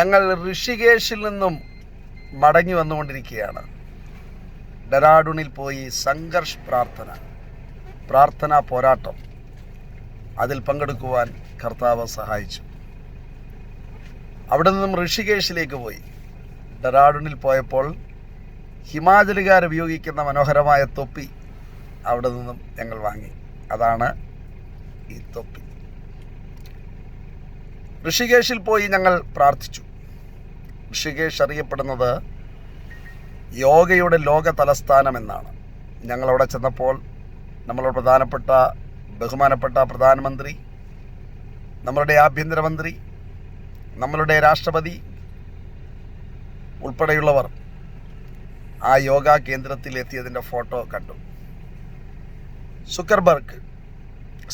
ഞങ്ങൾ ഋഷികേശിൽ നിന്നും മടങ്ങി വന്നുകൊണ്ടിരിക്കുകയാണ്. ഡെറാഡൂണിൽ പോയി സംഘർഷ് പ്രാർത്ഥന പ്രാർത്ഥനാ പോരാട്ടം. അതിൽ പങ്കെടുക്കുവാൻ കർത്താവ് സഹായിച്ചു. അവിടെ നിന്നും ഋഷികേശിലേക്ക് പോയി. ഡെറാഡൂണിൽ പോയപ്പോൾ ഹിമാചലുകാർ ഉപയോഗിക്കുന്ന മനോഹരമായ തൊപ്പി അവിടെ നിന്നും ഞങ്ങൾ വാങ്ങി. അതാണ് ഈ തൊപ്പി. ഋഷികേശിൽ പോയി ഞങ്ങൾ പ്രാർത്ഥിച്ചു. ഋഷികേശ് അറിയപ്പെടുന്നത് യോഗയുടെ ലോക തലസ്ഥാനം എന്നാണ്. ഞങ്ങളവിടെ ചെന്നപ്പോൾ നമ്മളുടെ പ്രധാനപ്പെട്ട ബഹുമാനപ്പെട്ട പ്രധാനമന്ത്രി നമ്മളുടെ ആഭ്യന്തരമന്ത്രി നമ്മളുടെ രാഷ്ട്രപതി ഉൾപ്പെടെയുള്ളവർ ആ യോഗ കേന്ദ്രത്തിൽ എത്തിയതിന്റെ ഫോട്ടോ കണ്ടു. സുക്കർബർഗ്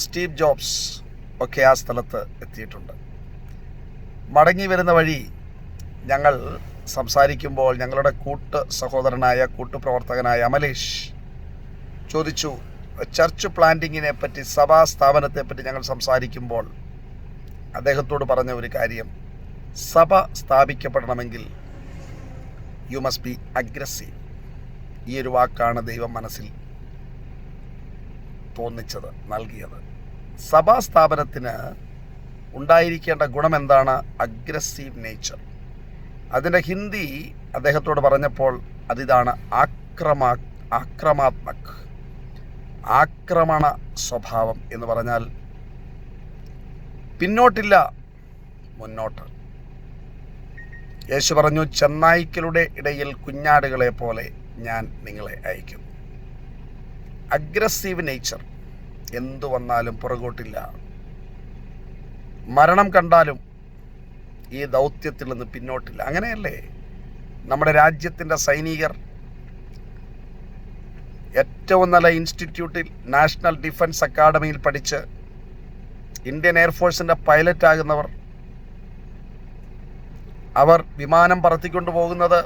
സ്റ്റീവ് ജോബ്സ് ഒക്കെ ആ സ്ഥലത്ത് എത്തിയിട്ടുണ്ട്. മടങ്ങി വരുന്ന വഴി ഞങ്ങൾ സംസാരിക്കുമ്പോൾ ഞങ്ങളുടെ കൂട്ട് സഹോദരനായ കൂട്ടുപ്രവർത്തകനായ അമലേഷ് ചോദിച്ചു ചർച്ച് പ്ലാന്റിങ്ങിനെ പറ്റി സഭാ സ്ഥാപനത്തെ പറ്റി ഞങ്ങൾ സംസാരിക്കുമ്പോൾ അദ്ദേഹത്തോട് പറഞ്ഞ ഒരു കാര്യം സഭ സ്ഥാപിക്കപ്പെടണമെങ്കിൽ യു മസ്റ്റ് ബി അഗ്രസീവ് ഈ ഒരു വാക്കാണ് ദൈവം മനസ്സിൽ തോന്നിച്ചത് നൽകിയത്. സഭാ സ്ഥാപനത്തിന് ഉണ്ടായിരിക്കേണ്ട ഗുണം എന്താണ്? അഗ്രസീവ് നേച്ചർ അതിന്റെ ഹിന്ദി അദ്ദേഹത്തോട് പറഞ്ഞപ്പോൾ അതിതാണ് ആക്രമാ ആക്രമാത്മക്. ആക്രമണ സ്വഭാവം എന്ന് പറഞ്ഞാൽ പിന്നോട്ടില്ല മുന്നോട്ട്. യേശു പറഞ്ഞു ചെന്നായ്ക്കളുടെ ഇടയിൽ കുഞ്ഞാടുകളെ പോലെ ഞാൻ നിങ്ങളെ അയക്കും. അഗ്രസീവ് നേച്ചർ എന്തു വന്നാലും പുറകോട്ടില്ല. മരണം കണ്ടാലും ഈ ദൗത്യത്തിൽ നിന്ന് പിന്നോട്ടില്ല. അങ്ങനെയല്ലേ? നമ്മുടെ രാജ്യത്തിന്റെ സൈനികർ ഏറ്റവും നല്ല ഇൻസ്റ്റിറ്റ്യൂട്ടിൽ നാഷണൽ ഡിഫൻസ് അക്കാഡമിയിൽ പഠിച്ച് ഇന്ത്യൻ എയർഫോഴ്സിന്റെ പൈലറ്റ് ആകുന്നവർ അവർ വിമാനം പറത്തിക്കൊണ്ട് പോകുന്നത്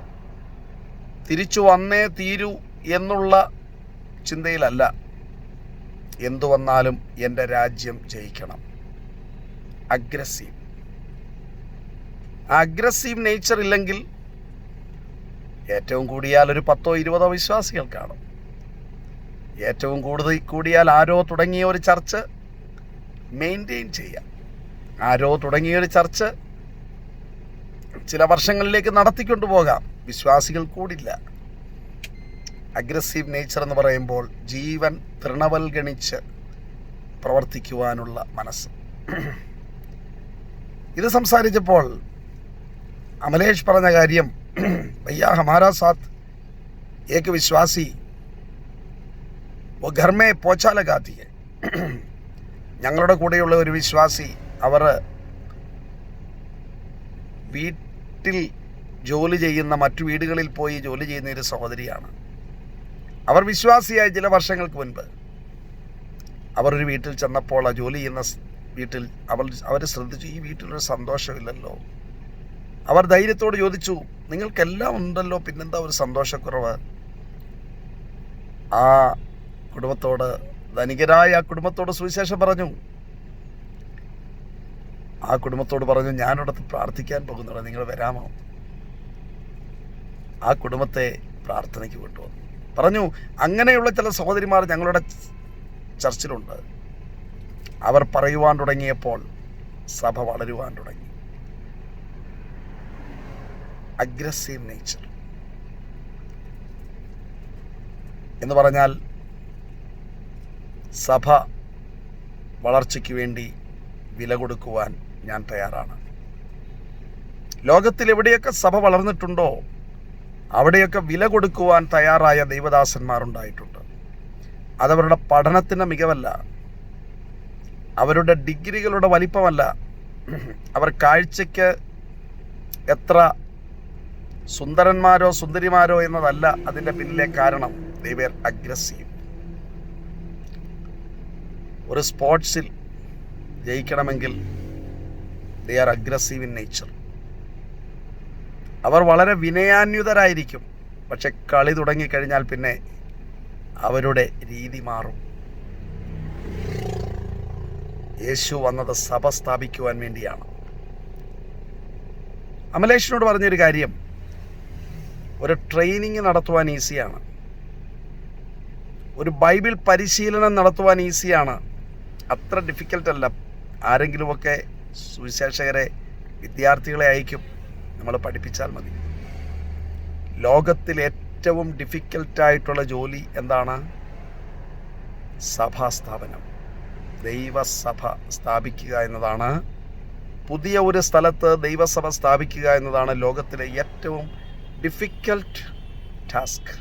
തിരിച്ചു വന്നേ തീരൂ എന്നുള്ള ചിന്തയിലല്ല. എന്തു വന്നാലും എന്റെ രാജ്യം ജയിക്കണം. അഗ്രസീവ്. അഗ്രസീവ് നേച്ചർ ഇല്ലെങ്കിൽ ഏറ്റവും കൂടിയാൽ ഒരു പത്തോ ഇരുപതോ വിശ്വാസികൾ കാണും. ഏറ്റവും കൂടുതൽ കൂടിയാൽ ആരോ തുടങ്ങിയ ഒരു ചർച്ച് മെയിന്റെയിൻ ചെയ്യാം. ആരോ തുടങ്ങിയ ഒരു ചർച്ച് ചില വർഷങ്ങളിലേക്ക് നടത്തിക്കൊണ്ടു പോകാം. വിശ്വാസികൾ കൂടില്ല. അഗ്രസീവ് നേച്ചർ എന്ന് പറയുമ്പോൾ ജീവൻ തൃണവൽഗണിച്ച് പ്രവർത്തിക്കുവാനുള്ള മനസ്സ്. ഇത് സംസാരിച്ചപ്പോൾ അമലേഷ് പറഞ്ഞ കാര്യം ഭയ്യ ഹമാരാ സാത്ത് ഏക വിശ്വാസി वो घर में पोछा लगाती है ഞങ്ങളുടെ കൂടെയുള്ള ഒരു വിശ്വാസി അവർ വീട്ടിൽ ജോലി ചെയ്യുന്ന മറ്റു വീടുകളിൽ പോയി ജോലി ചെയ്യുന്ന ഒരു സഹോദരിയാണ് അവർ വിശ്വാസിയായ ചില വർഷങ്ങൾക്ക് മുൻപ് അവർ ഒരു വീട്ടിൽ ചെന്നപ്പോൾ ആ ജോലി ചെയ്യുന്ന സ് വീട്ടിൽ അവൾ അവർ ശ്രദ്ധിച്ചു ഈ വീട്ടിലൊരു സന്തോഷമില്ലല്ലോ അവർ ധൈര്യത്തോട് ചോദിച്ചു നിങ്ങൾക്കെല്ലാം ഉണ്ടല്ലോ പിന്നെന്താ ഒരു സന്തോഷക്കുറവ്? ആ കുടുംബത്തോട് ധനികരായ ആ കുടുംബത്തോട് സുവിശേഷം പറഞ്ഞു. ആ കുടുംബത്തോട് പറഞ്ഞു ഞാനിടത്ത് പ്രാർത്ഥിക്കാൻ പോകുന്നുണ്ട് നിങ്ങൾ വരാമോ? ആ കുടുംബത്തെ പ്രാർത്ഥനയ്ക്ക് കൊണ്ടുവന്നു. പറഞ്ഞു അങ്ങനെയുള്ള ചില സഹോദരിമാർ ഞങ്ങളുടെ ചർച്ചിലുണ്ട്. അവർ പറയുവാൻ തുടങ്ങിയപ്പോൾ സഭ വളരുവാൻ തുടങ്ങി. അഗ്രസീവ് നേച്ചർ എന്ന് പറഞ്ഞാൽ സഭ വളർച്ചയ്ക്ക് വേണ്ടി വില കൊടുക്കുവാൻ ഞാൻ തയ്യാറാണ്. ലോകത്തിൽ എവിടെയൊക്കെ സഭ വളർന്നിട്ടുണ്ടോ അവിടെയൊക്കെ വില കൊടുക്കുവാൻ തയ്യാറായ ദൈവദാസന്മാരുണ്ടായിട്ടുണ്ട്. അതവരുടെ പഠനത്തിന്റെ മികവല്ല. അവരുടെ ഡിഗ്രികളുടെ വലിപ്പമല്ല. അവർ കാഴ്ചയ്ക്ക് എത്ര സുന്ദരന്മാരോ സുന്ദരിമാരോ എന്നതല്ല അതിന്റെ പിന്നിലെ കാരണം. ദൈവർ അഗ്രസീവ് ഒരു സ്പോർട്സിൽ ജയിക്കണമെങ്കിൽ they are aggressive in nature. അവർ വളരെ വിനയാന്യുതരായിരിക്കും പക്ഷെ കളി തുടങ്ങിക്കഴിഞ്ഞാൽ പിന്നെ അവരുടെ രീതി മാറും. യേശു വന്നത് സഭ സ്ഥാപിക്കുവാൻ വേണ്ടിയാണ്. അമലേഷിനോട് പറഞ്ഞൊരു കാര്യം. ഒരു ട്രെയിനിങ് നടത്തുവാൻ ഈസിയാണ് ഒരു ബൈബിൾ പരിശീലനം നടത്തുവാൻ ഈസിയാണ് അത്ര ഡിഫിക്കൽട്ടല്ല ആരെങ്കിലുമൊക്കെ സുവിശേഷകരെ വിദ്യാർത്ഥികളെ അയക്കും. നമ്മൾ പഠിപ്പിച്ചാൽ മതി. ലോകത്തിൽ ഏറ്റവും ഡിഫിക്കൽട്ടായിട്ടുള്ള ജോലി എന്താണ്? സഭാസ്ഥാപനം. ദൈവസഭ സ്ഥാപിക്കുക എന്നതാണ്. പുതിയ ഒരു സ്ഥലത്ത് ദൈവസഭ സ്ഥാപിക്കുക എന്നതാണ് ലോകത്തിലെ ഏറ്റവും ഡിഫിക്കൽട്ട് ടാസ്ക്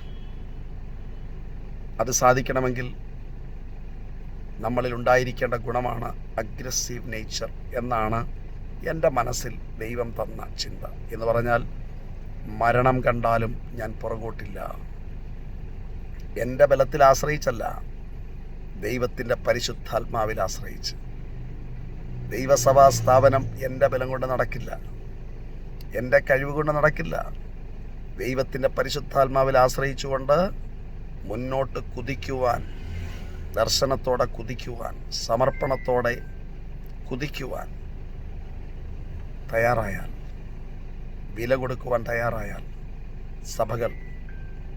അത് സാധിക്കണമെങ്കിൽ നമ്മളിൽ ഉണ്ടായിരിക്കേണ്ട ഗുണമാണ് അഗ്രസീവ് നേച്ചർ എന്നാണ് എന്റെ മനസ്സിൽ ദൈവം തന്ന ചിന്ത. എന്ന് പറഞ്ഞാൽ മരണം കണ്ടാലും ഞാൻ പുറകോട്ടില്ല. എന്റെ ബലത്തിൽ ആശ്രയിച്ചല്ല ദൈവത്തിന്റെ പരിശുദ്ധാത്മാവിൽ ആശ്രയിച്ച്. ദൈവസഭാ സ്ഥാപനം എന്റെ ബലം കൊണ്ട് നടക്കില്ല. എന്റെ കഴിവ് കൊണ്ട് നടക്കില്ല. ദൈവത്തിന്റെ പരിശുദ്ധാത്മാവിൽ ആശ്രയിച്ചുകൊണ്ട് മുന്നോട്ട് കുതിക്കുവാൻ ദർശനത്തോടെ കുതിക്കുവാൻ സമർപ്പണത്തോടെ കുതിക്കുവാൻ തയ്യാറായാൽ വില കൊടുക്കുവാൻ തയ്യാറായാൽ സഭകൾ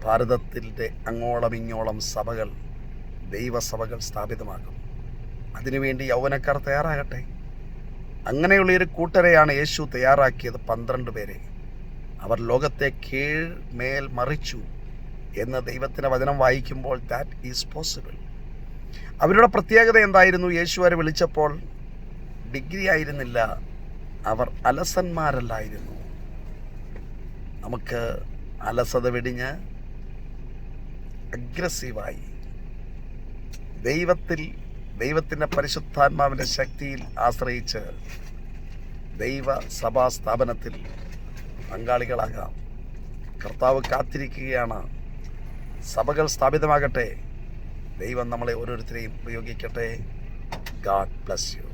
ഭാരതത്തിന്റെ അങ്ങോളം ഇങ്ങോളം സഭകൾ ദൈവസഭകൾ സ്ഥാപിതമാകും. അതിനുവേണ്ടി യൗവനക്കാർ തയ്യാറാകട്ടെ. അങ്ങനെയുള്ള ഒരു കൂട്ടരെയാണ് യേശു തയ്യാറാക്കിയത് പന്ത്രണ്ട് പേരെ. അവർ ലോകത്തെ കീഴ് മേൽ മറിച്ചു എന്ന് ദൈവത്തിന്റെ വചനം വായിക്കുമ്പോൾ ദാറ്റ് ഈസ് പോസിബിൾ അവരുടെ പ്രത്യേകത എന്തായിരുന്നു? യേശു അവരെ വിളിച്ചപ്പോൾ ഡിഗ്രി ആയിരുന്നില്ല. അവർ അലസന്മാരല്ലായിരുന്നു. നമുക്ക് അലസത വെടിഞ്ഞ് അഗ്രസീവായി ദൈവത്തിൽ ദൈവത്തിന്റെ പരിശുദ്ധാത്മാവിന്റെ ശക്തിയിൽ ആശ്രയിച്ച് ദൈവ സഭാ സ്ഥാപനത്തിൽ പങ്കാളികളാകാം. കർത്താവ് കാത്തിരിക്കുകയാണ്. സഭകൾ സ്ഥാപിതമാകട്ടെ. ദൈവം നമ്മളെ ഓരോരുത്തരെയും ഉപയോഗിക്കട്ടെ. God bless you